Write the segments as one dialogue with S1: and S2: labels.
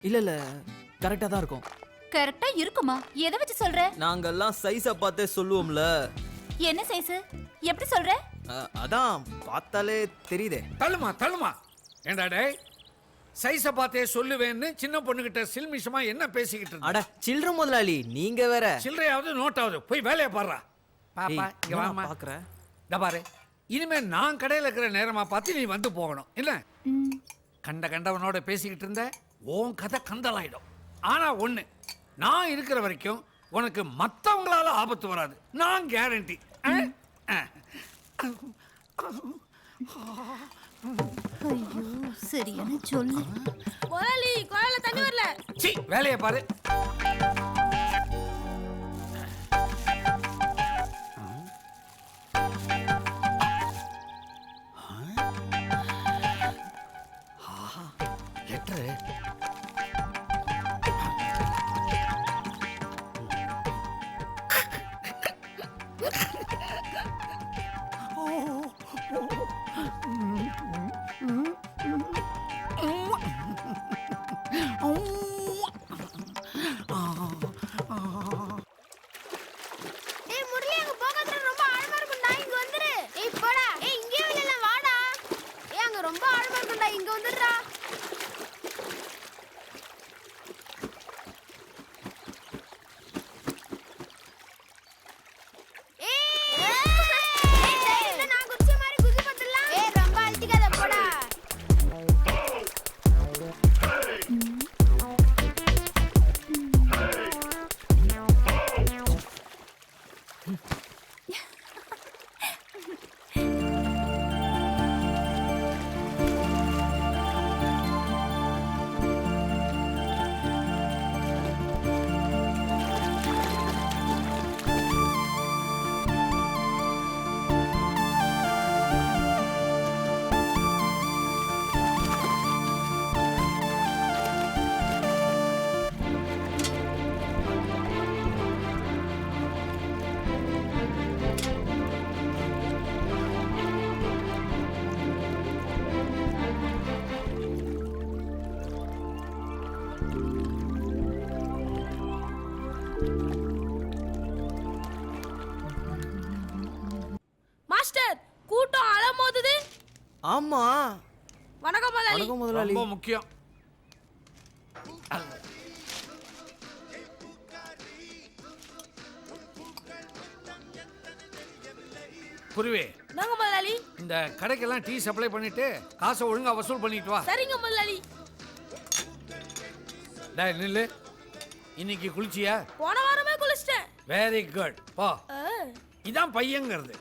S1: இல்ல இல்ல. கரெக்டா தான் இருக்கும்.
S2: கரெக்டா இருக்குமா? எதை வச்சு சொல்ற?
S1: நாங்கெல்லாம் சைஸ பார்த்தே சொல்லுவோம்ல.
S2: என்ன சைஸ் எப்படி சொல்ற?
S1: அ- அதான் பார்த்தாலே தெரியுதே.
S3: தள்ளுமா தள்ளுமா. ஏண்டா டேய்? சைஸை பார்த்தே சொல்லுவேன்னு சின்ன பொண்ணுகிட்ட சில்மிஷமா என்ன பேசிக்கிட்டு இருந்த?
S1: அட சில்ற முதலாளி நீங்க வேற.
S3: சில்லறையாவது நோட்டாவது போய் வேலையை பாடுறா. பாப்பா
S1: ஏய்,
S3: இங்க
S1: என்னடா
S3: வாமா
S1: பாக்குற?
S3: இந்த பாரு. இனிமே நான் கடையில் இருக்கிற நேரமா பார்த்து நீ வந்து போகணும். இல்ல கண்ட கண்டவனோட பேசிக்கிட்டு இருந்த? உன் கதை கந்தலாயிடும். ஆனா ஒண்ணு நான் இருக்கிற வரைக்கும் உனக்கு மத்தவங்களால ஆபத்து வராது. நான் கேரண்டி
S2: ஐயோ சரியான சொல்லு.
S4: முதலாளி குழாயில தண்ணி வரல.
S3: சி வேலையை பாரு. லெட்டரு
S4: மாஸ்டர் கூட்டம் அலமோதுது.
S1: ஆமா.
S4: வணக்கம் முதலாளி.
S1: வணக்கம் முதலாளி.
S3: ரொம்ப முக்கியம். புரிவே.
S4: நாங்க முதலாளி?
S3: இந்த கடைக்கெல்லாம் டீ சப்ளை பண்ணிட்டு காசை ஒழுங்கா வசூல் பண்ணிட்டு வா.
S4: சரிங்க முதலாளி.
S3: டேய் நில்லு. இன்னைக்கு குளிச்சியா?
S4: போன வாரமே குளிச்சிட்டேன்.
S3: வெரி குட் போ. இதான் பையங்கிறது.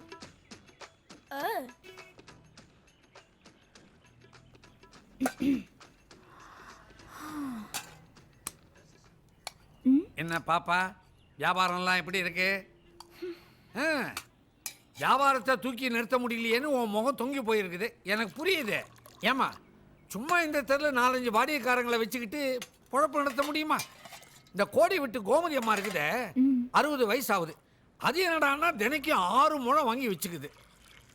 S3: என்ன பாப்பா? வியாபாரம்லாம் எப்படி இருக்கு? வியாபாரத்தை தூக்கி நிறுத்த முடியலையேன்னு உன் முகம் தொங்கி போயிருக்குது. எனக்கு புரியுது. ஏமா சும்மா இந்த தெருல நாலஞ்சு வாடிக்கைக்காரங்களை வச்சுக்கிட்டு பொழப்பு நடத்த முடியுமா? இந்த கோடி விட்டு கோமதி அம்மா இருக்குதே அறுபது வயசு ஆகுது. அது என்னடான்னா தினைக்கும் ஆறு முழம் வாங்கி வச்சுக்குது.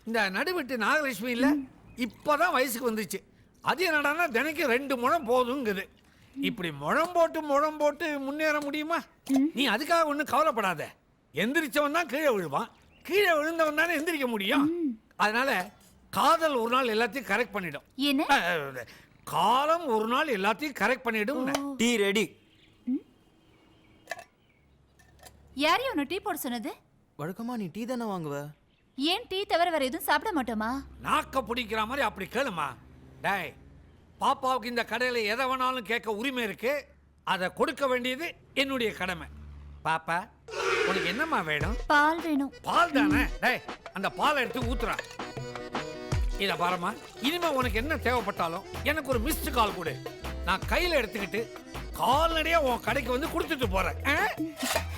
S3: இந்த நடுவிட்டு நாகலட்சுமி இல்லை இப்போதான் வயசுக்கு வந்துச்சு. அது என்னடான்னா தினைக்கும் ரெண்டு முழம் போதுங்குது. இப்படி முழம் போட்டு முழம் போட்டு முன்னேற முடியுமா? நீ அதுக்காக ஒன்றும் கவலைப்படாத. எந்திரிச்சவன் தான் கீழே விழுவான். கீழே விழுந்தவன் தானே எந்திரிக்க முடியும். அதனால காதல் ஒரு நாள் எல்லாத்தையும் கரெக்ட் பண்ணிடும். காலம் ஒரு நாள் எல்லாத்தையும் கரெக்ட் பண்ணிடும்.
S1: Tea ready.
S2: யாரையும் உன்னை டீ போட சொன்னது?
S1: வழக்கமா நீ டீ தானே வாங்குவ?
S2: ஏன் டீ தவிர வேற எதுவும் சாப்பிட மாட்டோமா?
S3: நாக்க பிடிக்கிற மாதிரி அப்படி கேளுமா. டேய் பாப்பாவுக்கு இந்த கடையில் எதை வேணாலும் கேட்க உரிமை இருக்கு. அதை கொடுக்க வேண்டியது என்னுடைய கடமை. பாப்பா உனக்கு என்னம்மா வேணும்?
S2: பால் வேணும்.
S3: பால் தானே? டேய் அந்த பாலை எடுத்து ஊத்துறா. இத பாரும்மா இனிமே உனக்கு என்ன தேவைப்பட்டாலும் எனக்கு ஒரு மிஸ்டு கால் கொடு. நான் கையில எடுத்துக்கிட்டு கால்நடையா உன் கடைக்கு வந்து கொடுத்துட்டு போறேன். ஆ?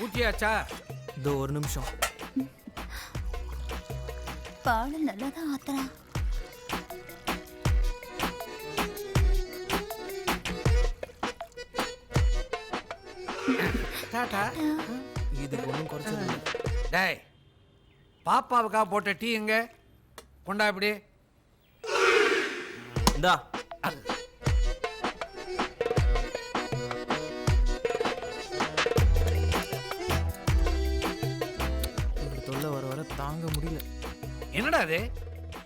S3: ஊத்தியாச்சா?
S1: இதோ ஒரு நிமிஷம்.
S2: பால் நல்லா தான் ஆத்துறான்
S3: டாடா.
S1: இதுக்கு ஒன்றும் குறைச்சது.
S3: டேய் பாப்பாவுக்காக போட்ட டீ எங்க? கொண்டா இப்படி.
S1: இந்தா.
S3: என்னடா அது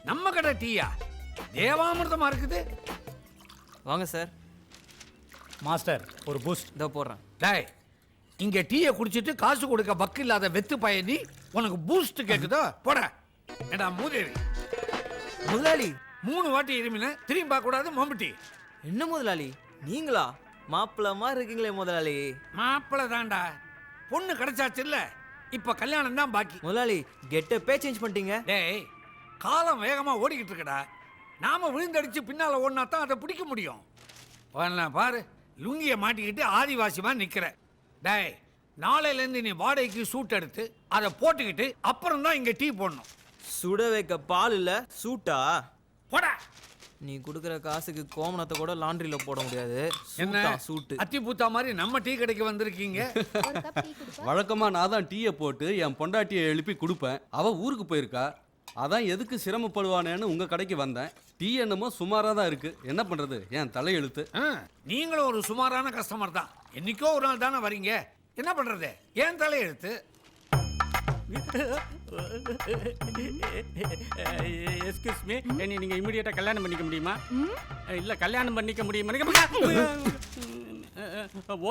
S3: நம்ம கடை டீயா? தேவாமிர்தமா இருக்குது?
S1: வாங்க சார்.
S5: மாஸ்டர் ஒரு பூஸ்ட்.
S1: இதோ போடுறேன்.
S3: டேய் இங்க டீயை குடிச்சிட்டு காசு கொடுக்க பக்கு இல்லாத வெத்து பயணி உனக்கு பூஸ்ட் கேக்குதோ? போட. ஏடா மூதேவி?
S1: முதலாளி
S3: மூணு வாட்டி இருமின திரும்பி பார்க்க கூடாது மம்பட்டி.
S1: என்ன முதலாளி? நீங்களா? மாப்பிள்ள மாதிரி இருக்கீங்களே முதலாளி.
S3: மாப்பிள தான்டா. பொண்ணு கிடைச்சாச்சு இல்ல? இப்ப கல்யாணம் தான் பாக்கி.
S1: முதலாளி கெட்டப்பே சேஞ்ச் பண்ணிட்டீங்க.
S3: டேய் காலம் வேகமா ஓடிக்கிட்டு இருக்கடா. நாம விழுந்தடிச்சு பின்னால ஓடினா தான் அதை பிடிக்க முடியும். வரல பாரு லுங்கிய மாட்டிக்கிட்டு ஆதிவாசிமா நிக்கிற. டேய் நாளையில இருந்து நீ வாடகைக்கு சூட் எடுத்து அதை போட்டுக்கிட்டு அப்புறம் தான் இங்க டீ போடணும்.
S1: சுட வைக்க பால் இல்ல சூட்டா?
S3: போடா.
S1: நீ கொடுக்குற காசுக்கு கோமணத்தை கூட லாண்ட்ரியில போட முடியாது.
S3: என்ன?
S1: சூட்டா
S3: அத்தி பூத்தா மாதிரி நம்ம டீ கடைக்கு வந்திருக்கீங்க?
S4: ஒரு கப் டீ கொடுப்பா?
S6: வழக்கமா நான் தான் டீயை போட்டு என் பொண்டாட்டியை எழுப்பி கொடுப்பேன். அவ ஊருக்கு போயிருக்கா. அதான் எதுக்கு சிரமப்படுவானேன்னு உங்க கடைக்கு வந்தேன். டீ என்னமோ சுமாரா தான் இருக்கு. என்ன பண்றது? என் தலையெழுத்து.
S3: ஆ, நீங்களும் ஒரு சுமாரான கஸ்டமர் தான். என்னைக்கோ ஒரு நாள் தானே வரீங்க. என்ன பண்றது? ஏன் தலையெழுத்து.
S5: Excuse me? என்னை நீங்க இமிடியேட்டா கல்யாணம் பண்ணிக்க முடியுமா? இல்ல கல்யாணம் பண்ணிக்க முடியுமா?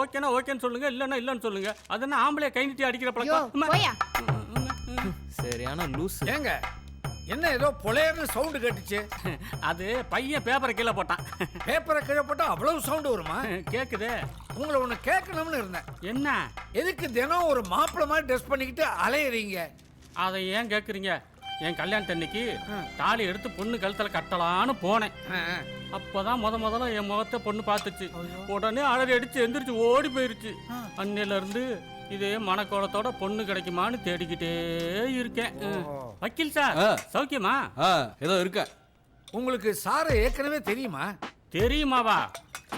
S5: ஓகேனா ஓகேன்னு சொல்லுங்க இல்லைன்னா இல்லைன்னு சொல்லுங்க. அது என்ன ஆம்பளை கை நீட்டி அடிக்கிற பழக்கம்?
S1: சரியான லூஸ்
S3: ஏங்க? என்ன ஏதோ பொலையர்னு சவுண்டு கேட்டுச்சு?
S5: அது பையன் பேப்பரை கீழே போட்டான்.
S3: பேப்பரை கீழே போட்டா அவ்வளவு சவுண்டு வருமா?
S5: கேக்குது.
S3: உங்களை ஒன்று கேட்கணும்னு இருந்தேன்.
S5: என்ன?
S3: எதுக்கு தினம் ஒரு மாப்பிள்ளை மாதிரி ட்ரெஸ் பண்ணிக்கிட்டு அலையுறீங்க?
S5: அதை ஏன் கேக்குறீங்க? என் கல்யாணத்தன்னைக்கு தாலி எடுத்து பொண்ணு கழுத்துல கட்டலான்னு போனேன். அப்பதான் முத முதல்ல என் முகத்தை பொண்ணு பார்த்துச்சு. உடனே அலறி அடிச்சு எந்திரிச்சு ஓடி போயிருச்சு. அன்னையில இருந்து இதே மனக்கோலத்தோட பொண்ணு கிடைக்குமான்னு தேடிக்கிட்டே இருக்கேன். வக்கீல் சார். சௌக்கியமா?
S6: ஆ ஏதோ இருக்கேன்
S3: உங்களுக்கு சாரை ஏற்கனவே தெரியுமா?
S5: தெரியுமாவா?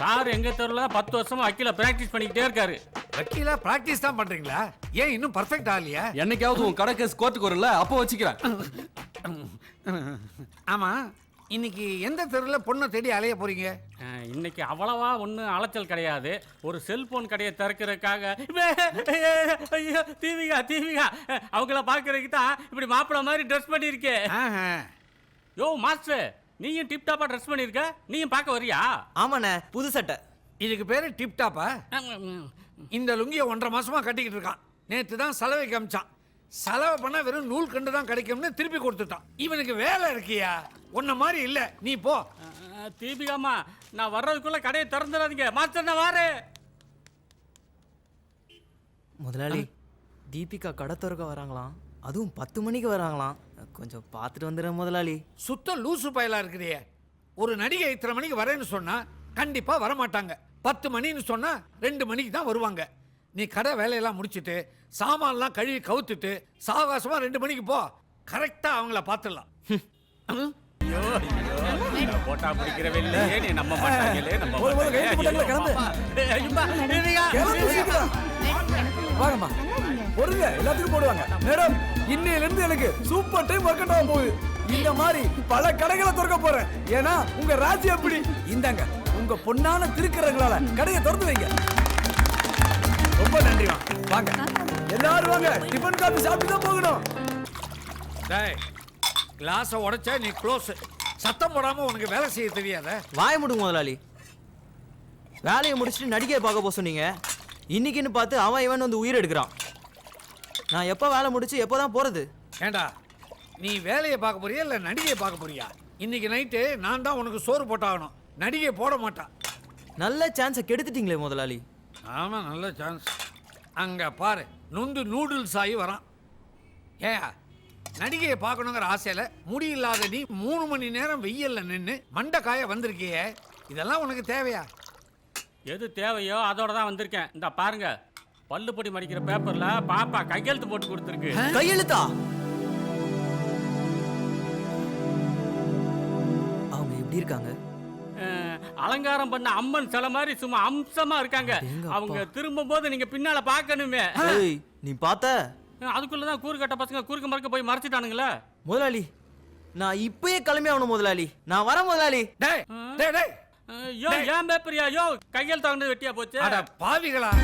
S5: சார் எங்க தெருல பத்து வருஷமா வக்கீல பிராக்டிஸ் பண்ணிக்கிட்டே இருக்காரு.
S3: வக்கீலா பிராக்டிஸ் தான் பண்றீங்களா? ஏன் இன்னும் பர்ஃபெக்ட் ஆகலையா
S6: என்னைக்காவது உன் கடை கேஸ் கோர்ட்டுக்கு வரல அப்போ வச்சுக்கிறேன்.
S3: ஆமா இன்னைக்கு எந்த தெருவில் பொண்ணை தேடி அலைய போறீங்க?
S5: ஆ, இன்னைக்கு அவ்வளவா ஒன்றும் அலைச்சல் கிடையாது. ஒரு செல்போன் கடையை திறக்கிறதுக்காக ஐயோ தீவிகா தீவிகா அவங்கள பார்க்கறதுக்கு தான் இப்படி மாப்பிள்ளை மாதிரி ட்ரெஸ் பண்ணியிருக்கேன்
S3: ஆஹா.
S5: யோ மாஸ்டர் நீயும் டிப் டாப்பா ட்ரெஸ் பண்ணியிருக்க? நீயும் பார்க்க வரியா?
S1: ஆமாண்ணே புது சட்டை.
S3: இதுக்கு பேரு டிப் டாப்பா இந்த லுங்கியை ஒன்றரை மாசமா கட்டிக்கிட்டு இருக்கான். நேற்று தான் செலவை காமிச்சான். செலவு பண்ணா வெறும் நூல் கண்டு தான் கிடைக்கும்னு திருப்பி கொடுத்துட்டான். இவனுக்கு வேலை இருக்கியா? உன்ன மாதிரி இல்ல. நீ போ.
S5: தீபிகாமா நான் வர்றதுக்குள்ள கடையை திறந்துடாதீங்க. மாஸ்டர் நான் வாரேன்
S1: முதலாளி தீபிகா கடை திறக்க வராங்களாம். அதுவும் பத்து மணிக்கு வராங்களாம். கொஞ்சம் பார்த்துட்டு வந்துடுறேன் முதலாளி.
S3: சுத்த லூசு பயலா இருக்கிறியே. ஒரு நடிகை இத்தனை மணிக்கு வரேன்னு சொன்னா கண்டிப்பா வரமாட்டாங்க. பத்து மணின்னு சொன்னா ரெண்டு மணிக்கு தான் வருவாங்க. நீ கடை வேலையெல்லாம் முடிச்சிட்டு சாமான்லாம் கழுவி கவுத்துட்டு சாவகாசமா ரெண்டு மணிக்கு போ. கரெக்டா அவங்கள பார்த்துடலாம்.
S5: போட்டா பிடிக்கிற வெளியே நீ நம்ப மாட்டாங்களே நம்ம
S7: வாங்கம்மா. பொருங்க எல்லாத்துக்கும் போடுவாங்க. மேடம் இன்னையில இருந்து எனக்கு சூப்பர் டைம் ஒர்க் அவுட் ஆக போகுது. இந்த மாதிரி பல கடைகளை திறக்க போறேன். ஏன்னா உங்க ராஜ்யம் எப்படி? இந்தாங்க. உங்க பொண்ணான திருக்கரங்களால கடையை திறந்து வைங்க. வாங்க. எல்லாரும் வாங்க. டிஃபன் காபி சாப்பிட்டு தான் போகணும்.
S3: டேய் கிளாஸை உடைச்சா நீ க்ளோஸ் சத்தம் போடாம உனக்கு வேலை செய்ய தெரியாத?
S1: வாய முடுங்க முதலாளி. வேலையை முடிச்சுட்டு நடிகை பார்க்க போக சொன்னீங்க. இன்னைக்குன்னு பார்த்து அவன் இவன் வந்து உயிர் எடுக்கிறான். நான் எப்போ வேலை முடிச்சு எப்போ தான் போகிறது
S3: ஏண்டா நீ வேலையை பார்க்க போறியா இல்லை நடிகையை பார்க்க போறியா? இன்னைக்கு நைட்டு நான் தான் உனக்கு சோறு போட்டாகணும். நடிகை போட மாட்டான்
S1: நல்ல சான்ஸை கெடுத்துட்டீங்களே முதலாளி.
S3: ஆமாம் நல்ல சான்ஸ் அங்கே பாரு நொந்து நூடுல்ஸ் ஆகி வரான். ஏன் நடிகையை பார்க்கணுங்கிற ஆசையில் முடியில்லாத நீ மூணு மணி நேரம் வெயில்ல நின்று மண்டைக்காய வந்திருக்கியே. இதெல்லாம் உனக்கு தேவையா?
S5: எது தேவையோ அதோட தான் வந்திருக்கேன். இந்த பாருங்க பல்லுப்பொடி மடிக்கிற பேப்பர்ல பாப்பா கையெழுத்து போட்டு கொடுத்துருக்கு.
S1: கையெழுத்தா? அவங்க எப்படி இருக்காங்க?
S5: அலங்காரம் பண்ண அம்மன் சில மாதிரி சும்மா அம்சமா இருக்காங்க. அவங்க திரும்பும் போது நீங்க பின்னால பார்க்கணுமே.
S1: ஏய் நீ பார்த்த?
S5: அதுக்குள்ளதான் கூறுகட்ட பசங்க குறுக்க மறுக்க போய் மறைச்சிட்டானுங்களே.
S1: முதலாளி நான் இப்பயே கிளம்பி ஆகணும் முதலாளி. நான் வரேன் முதலாளி.
S3: டேய் டேய் டேய்.
S5: யோ ஏன் பேப்பரியா? யோ கையெழுத்து வாங்கினது வெட்டியா போச்சு?
S3: அட பாவிகளா.